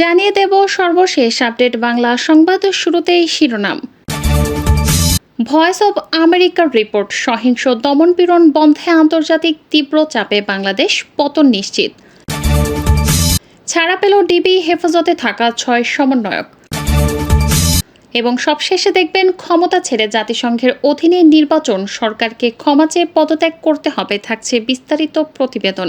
জানিয়ে দেব সর্বশেষ আপডেট বাংলা সংবাদ শুরুতেই শিরোনাম। ভয়েস অব আমেরিকার রিপোর্ট সহিংস দমনপীড়ন বন্ধে আন্তর্জাতিক তীব্র চাপে বাংলাদেশ, পতন নিশ্চিত। ছাড়া পেল ডিবি, হেফাজতে থাকা ছয় সমন্বয়ক। এবং সবশেষে দেখবেন ক্ষমতা ছেড়ে জাতিসংঘের অধীনে নির্বাচন, সরকারকে ক্ষমা চেয়ে পদত্যাগ করতে হবে, থাকছে বিস্তারিত প্রতিবেদন।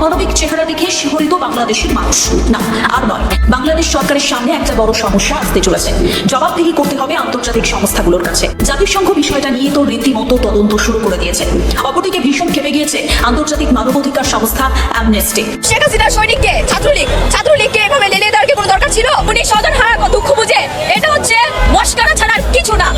অমানবিক চেহারা দেখে শিহরিত বাংলাদেশের মানুষ। না, আর নয়, বাংলাদেশ সরকারের সামনে একটা বড় সমস্যা আসতে চলেছে। জবাবদিহি করতে হবে আন্তর্জাতিক সংস্থাগুলোর কাছে। জাতিসংঘ বিষয়টা নিয়ে তো রীতিমতো তদন্ত শুরু করে দিয়েছে। অপরদিকে ভীষণ খেপে গিয়েছে আন্তর্জাতিক মানবাধিকার সংস্থা অ্যামনেস্টি শেখ হাসিনার সৈনিককে, ছাত্রলীগ, ছাত্রলীগকে এভাবে লেলিয়ে দেওয়ার কোনো দরকার ছিল? উনি স্বজন হারার দুঃখ বুঝে। এটা হচ্ছে মস্কারা ছাড়া কিছু না।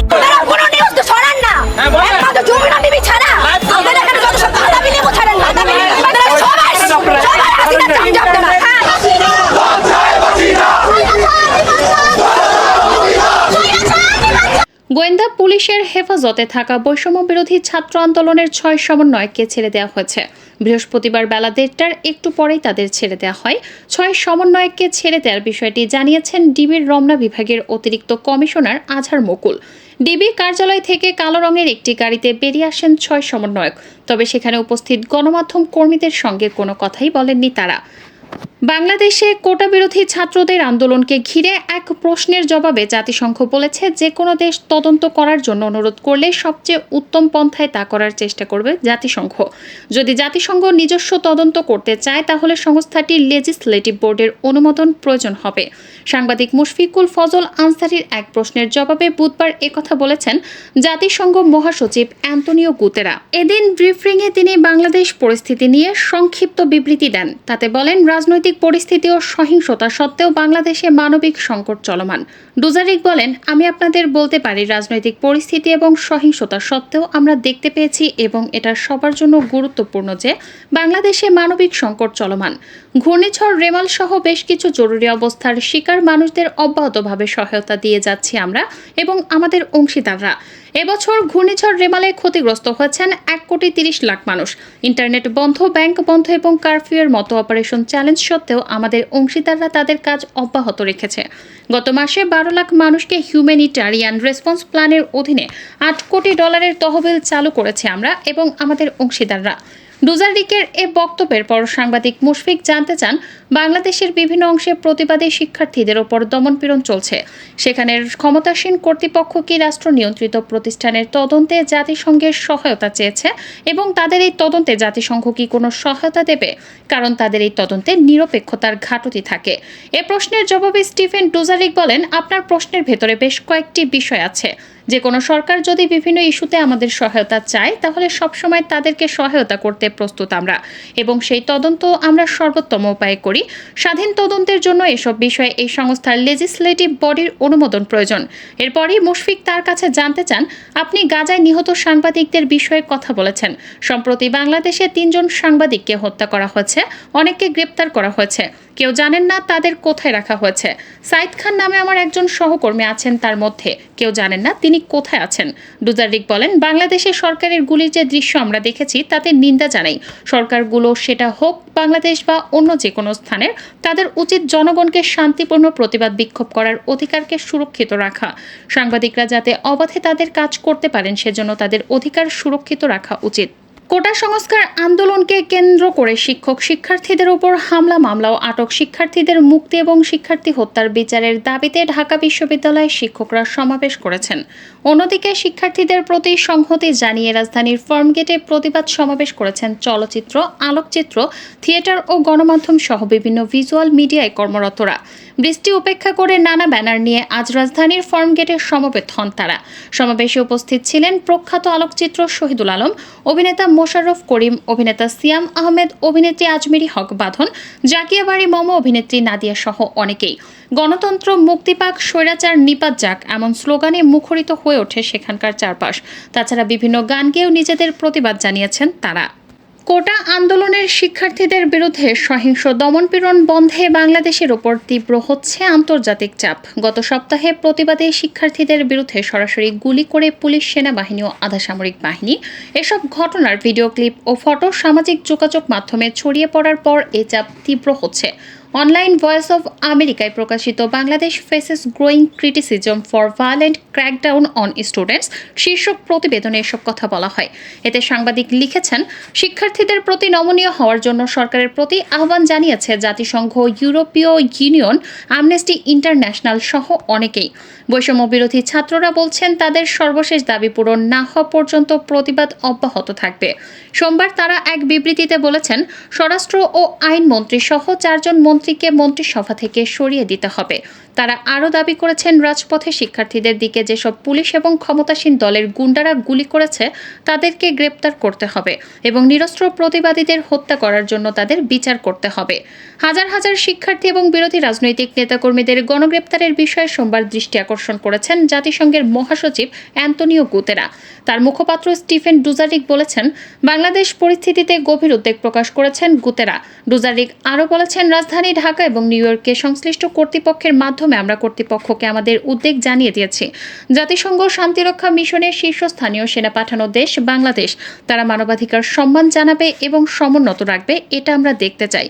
পুলিশের হেফাজতে থাকা বৈষম্য বিরোধী ছাত্র আন্দোলনের ছয় সমন্বয়ককে ছেড়ে দেওয়া হয়েছে। বৃহস্পতিবার বেলা দেড়টার একটু পরেই তাদের ছেড়ে দেওয়া হয়। ছয় সমন্বয়ককে ছেড়ে দেওয়ার বিষয়টি জানিয়েছেন ডিবির রমনা বিভাগের অতিরিক্ত কমিশনার আজহার মুকুল। ডিবি কার্যালয় থেকে কালো রঙের একটি গাড়িতে বেরিয়ে আসেন ছয় সমন্বয়ক। তবে সেখানে উপস্থিত গণমাধ্যম কর্মীদের সঙ্গে কোনো কথাই বলেননি তারা। বাংলাদেশে কোটা বিরোধী ছাত্রদের আন্দোলনকে ঘিরে এক প্রশ্নের জবাবে জাতিসংঘ বলেছে, যে কোনো দেশ তদন্ত করার জন্য অনুরোধ করলে সবচেয়ে উত্তম পন্থায় তা করার চেষ্টা করবে জাতিসংঘ। যদি জাতিসংঘ নিজস্ব তদন্ত করতে চায়, তাহলে সংস্থাটির লেজিসলেটিভ বোর্ডের অনুমোদন প্রয়োজন হবে। সাংবাদিক মুশফিকুল ফজল আনসারির এক প্রশ্নের জবাবে বুধবার একথা বলেছেন জাতিসংঘ মহাসচিব অ্যান্তনিও গুতেরা। এদিন ব্রিফিংয়ে তিনি বাংলাদেশ পরিস্থিতি নিয়ে সংক্ষিপ্ত বিবৃতি দেন। তাতে বলেন, রাজনৈতিক পরিস্থিতি ও সহিংসতা সত্ত্বেও বাংলাদেশে মানবিক সংকট চলমান। ডুজারিক বলেন, আমি আপনাদের বলতে পারি, রাজনৈতিক পরিস্থিতি এবং সহিংসতা সত্ত্বেও আমরা দেখতে পেয়েছি এবং এটা সবার জন্য গুরুত্বপূর্ণ যে বাংলাদেশে মানবিক সংকট চলমান। ঘূর্ণিঝড় রেমাল সহ বেশ কিছু জরুরি অবস্থার শিকার মানুষদের অব্যাহতভাবে সহায়তা দিয়ে যাচ্ছি আমরা এবং আমাদের অংশীদাররা। এবছর ঘূর্ণিঝড় রেমালে ক্ষতিগ্রস্ত হয়েছেন এক কোটি তিরিশ লাখ মানুষ। ইন্টারনেট বন্ধ, ব্যাংক বন্ধ এবং কারফিউয়ের মতো অপারেশন চ্যালেঞ্জ সত্ত্বেও আমাদের অংশীদাররা তাদের কাজ অব্যাহত রেখেছে। গত মাসে বারো লাখ মানুষকে হিউম্যানিটারিয়ান রেসপন্স প্ল্যানের অধীনে আট কোটি ডলারের তহবিল চালু করেছে আমরা এবং আমাদের অংশীদাররা। ডুজারিকের এ বক্তব্যের পর সাংবাদিক মুশফিক জানতে চান, বাংলাদেশের বিভিন্ন অংশে প্রতিবাদী শিক্ষার্থীদের ওপর দমনপীড়ন চলছে। সেখানের ক্ষমতাসীন কর্তৃপক্ষ কি রাষ্ট্র নিয়ন্ত্রিত প্রতিষ্ঠানের তদন্তে জাতিসংঘের সহায়তা চেয়েছে এবং তাদের এই তদন্তে জাতিসংঘ কি কোনো সহায়তা দেবে? কারণ তাদের এই তদন্তে নিরপেক্ষতার ঘাটতি থাকে। এ প্রশ্নের জবাবে স্টিফেন ডুজারিক বলেন, আপনার প্রশ্নের ভেতরে বেশ কয়েকটি বিষয় আছে। যে কোনো সরকার যদি বিভিন্ন ইস্যুতে আমাদের সহায়তা চায়, তাহলে সবসময় তাদেরকে সহায়তা করতে প্রস্তুত আমরা। এবং সেই তদন্ত আমরা সর্বোত্তম উপায়ে করি। স্বাধীন তদন্তের জন্য এসব বিষয়ে এই সংস্থার লেজিসলেটিভ বডির অনুমোদন প্রয়োজন। এরপরই মুশফিক তার কাছে জানতে চান, আপনি গাজায় নিহত সাংবাদিকদের বিষয়ে কথা বলেছেন। সম্প্রতি বাংলাদেশে তিনজন সাংবাদিককে হত্যা করা হয়েছে অনেককে গ্রেপ্তার করা হয়েছে। কেউ জানেন না তাদের কোথায় রাখা হয়েছে। সাইদ খান নামে আমার একজন সহকর্মী আছেন তার মধ্যে। কেউ জানেন না তিনি কোথায় আছেন। ডুজারিক বলেন, বাংলাদেশে সরকারের গুলির যে দৃশ্য আমরা দেখেছি তাতে নিন্দা জানাই। সরকারগুলো সেটা হোক, বাংলাদেশ বা অন্য যে কোনো স্থানের, তাদের উচিত জনগণকে শান্তিপূর্ণ প্রতিবাদ বিক্ষোভ করার অধিকারকে সুরক্ষিত রাখা। সাংবাদিকরা যাতে অবাধে তাদের কাজ করতে পারেন, সেজন্য তাদের অধিকার সুরক্ষিত রাখা উচিত। কোটা সংস্কার আন্দোলনকে কেন্দ্র করে শিক্ষক শিক্ষার্থীদের উপর হামলা, মামলা ও আটক শিক্ষার্থীদের মুক্তি এবং শিক্ষার্থী হত্যার বিচারের দাবিতে ঢাকা বিশ্ববিদ্যালয়ের শিক্ষকরা সমাবেশ করেছেন। অন্যদিকে শিক্ষার্থীদের প্রতি সংহতি জানিয়ে রাজধানীর ফার্মগেটে প্রতিবাদ সমাবেশ করেছেন চলচ্চিত্র, আলোকচিত্র, থিয়েটার ও গণমাধ্যম সহ বিভিন্ন ভিজুয়াল মিডিয়ায় কর্মরতরা। বৃষ্টি উপেক্ষা করে নানা ব্যানার নিয়ে আজ রাজধানীর ফার্মগেটে সমবেত হন তারা। সমাবেশে উপস্থিত ছিলেন প্রখ্যাত আলোকচিত্র শহীদুল আলম, অভিনেতা মোশাররফ করিম, অভিনেতা সিয়াম আহমেদ, অভিনেত্রী আজমেরি হক বাঁধন, জাকিয়া বাড়ি মম, অভিনেত্রী নাদিয়া সহ অনেকেই। গণতন্ত্র, মুক্তিপাক, স্বৈরাচার, নিপাত যাক এমন স্লোগানে মুখরিত হয়ে ওঠে সেখানকার চারপাশ। তাছাড়া বিভিন্ন গান গেয়েও নিজেদের প্রতিবাদ জানিয়েছেন তারা। কোটা আন্দোলনের শিক্ষার্থীদের বিরুদ্ধে সহিংস দমনপীড়ন বন্ধে বাংলাদেশের ওপর তীব্র হচ্ছে আন্তর্জাতিক চাপ। গত সপ্তাহে প্রতিবাদে শিক্ষার্থীদের বিরুদ্ধে সরাসরি গুলি করে পুলিশ, সেনাবাহিনী ও আধাসামরিক বাহিনী। এসব ঘটনার ভিডিও ক্লিপ ও ফটো সামাজিক যোগাযোগ মাধ্যমে ছড়িয়ে পড়ার পর এ চাপ তীব্র হচ্ছে। অনলাইন ভয়েস অব আমেরিকায় প্রকাশিত Bangladesh faces growing criticism for violent crackdown on students শীর্ষক প্রতিবেদনে এসব কথা বলা হয়। এতে সাংবাদিক লিখেছেন, শিক্ষার্থীদের প্রতি নমনীয় হওয়ার জন্য সরকারের প্রতি আহ্বান জানিয়েছে জাতিসংঘ, ইউরোপীয় ইউনিয়ন আমনেস্টি ইন্টারন্যাশনাল সহ অনেকেই। বৈষম্য বিরোধী ছাত্ররা বলছেন, তাদের সর্বশেষ দাবি পূরণ না হওয়া পর্যন্ত প্রতিবাদ অব্যাহত থাকবে। সোমবার তারা এক বিবৃতিতে বলেছেন, স্বরাষ্ট্র ও আইনমন্ত্রী সহ চারজন মন্ত্রীকে মন্ত্রিসভা থেকে সরিয়ে দিতে হবে। তারা আরও দাবি করেছেন, রাজপথে শিক্ষার্থীদের দিকে যেসব পুলিশ এবং ক্ষমতাসীন দলের গুন্ডারা গুলি করেছে, তাদেরকে গ্রেপ্তার করতে হবে এবং নিরস্ত্র প্রতিবাদীদের হত্যা করার জন্য তাদের বিচার করতে হবে। হাজার হাজার শিক্ষার্থী এবং বিরোধী রাজনৈতিক নেতাকর্মীদের গণগ্রেপ্তারের বিষয়ে সোমবার দৃষ্টি আকর্ষণ করেছেন জাতিসংঘের মহাসচিব অ্যান্তনিও গুতেরা। তার মুখপাত্র স্টিফেন ডুজারিক বলেছেন, বাংলাদেশ পরিস্থিতিতে গভীর উদ্বেগ প্রকাশ করেছেন গুতেরা। ডুজারিক আরও বলেছেন, রাজধানী ঢাকা এবং নিউ ইয়র্কে সংশ্লিষ্ট কর্তৃপক্ষের মাধ্যমে আমরা কর্তৃপক্ষকে আমাদের উদ্বেগ জানিয়ে দিয়েছি। জাতিসংঘ শান্তিরক্ষা মিশনের শীর্ষস্থানীয় সেনা পাঠানো দেশ বাংলাদেশ। তারা মানবাধিকার সম্মান জানাবে এবং সমুন্নত রাখবে, এটা আমরা দেখতে চাই।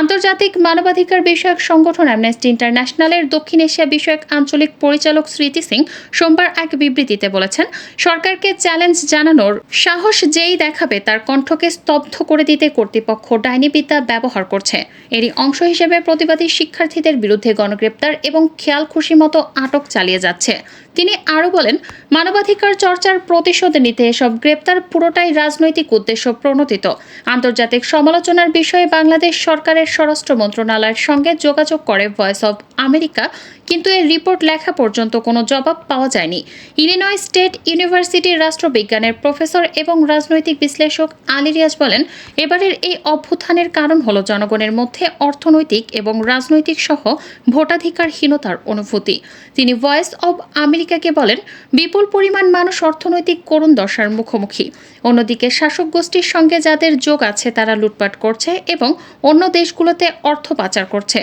আন্তর্জাতিক মানবাধিকার বিষয়ক সংগঠন অ্যামনেস্টি ইন্টারন্যাশনালের দক্ষিণ এশিয়া বিষয়ক আঞ্চলিক পরিচালক স্মৃতি সিং সোমবার এক বিবৃতিতে বলেছেন, সরকারকে চ্যালেঞ্জ জানানোর সাহস যেই দেখাবে তার কণ্ঠকে স্তব্ধ করে দিতে কর্তৃপক্ষ ডাইনিবিদ্যা ব্যবহার করছে। এরই অংশ হিসেবে প্রতিবাদী শিক্ষার্থীদের বিরুদ্ধে গণগ্রেপ্তার এবং খেয়াল খুশি মতো আটক চালিয়ে যাচ্ছে। তিনি আরও বলেন, মানবাধিকার চর্চার প্রতিশোধ নিতে এসব গ্রেপ্তার পুরোটাই রাজনৈতিক উদ্দেশ্য প্রণোদিত। আন্তর্জাতিক সমালোচনার বিষয়ে বাংলাদেশ সরকারের স্বরাষ্ট্র মন্ত্রণালয়ের সঙ্গে যোগাযোগ করে ভয়েস অব আমেরিকা, কিন্তু এর রিপোর্ট লেখা পর্যন্ত কোনো জবাব পাওয়া যায়নি। ইলিনয় স্টেট ইউনিভার্সিটির রাষ্ট্রবিজ্ঞানের প্রফেসর এবং রাজনৈতিক বিশ্লেষক আলী রিয়াজ বলেন, এবারের এই অভ্যুত্থানের কারণ হল জনগণের মধ্যে অর্থনৈতিক এবং রাজনৈতিক সহ ভোটাধিকারহীনতার অনুভূতি। তিনি ভয়েস অব আমেরিকাকে বলেন, বিপুল পরিমাণ মানুষ অর্থনৈতিক করুণ দশার মুখোমুখি। অন্যদিকে শাসক গোষ্ঠীর সঙ্গে যাদের যোগ আছে, তারা লুটপাট করছে এবং অন্য দেশগুলোতে অর্থ পাচার করছে।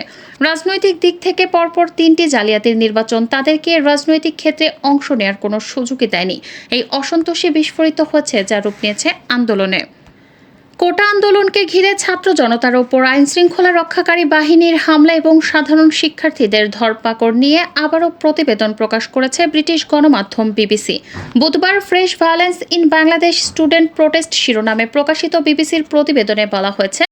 রাজনৈতিক দিক থেকে পরপর তিনটি জালিয়াতির নির্বাচন তাদেরকে রাজনৈতিক ক্ষেত্রে অংশ নেওয়ার কোনো সুযোগই দেয়নি। এই অসন্তোষে বিস্ফোরিত হচ্ছে, যা রূপ নিয়েছে আন্দোলনে। কোটা আন্দোলনকে ঘিরে ছাত্র জনতার ওপর আইন শৃঙ্খলা রক্ষাকারী বাহিনীর হামলা এবং সাধারণ শিক্ষার্থীদের ধরপাকড় নিয়ে আবারও প্রতিবেদন প্রকাশ করেছে ব্রিটিশ গণমাধ্যম বিবিসি। বুধবার fresh violence in Bangladesh student protest শিরোনামে প্রকাশিত বিবিসির প্রতিবেদনে বলা হয়েছে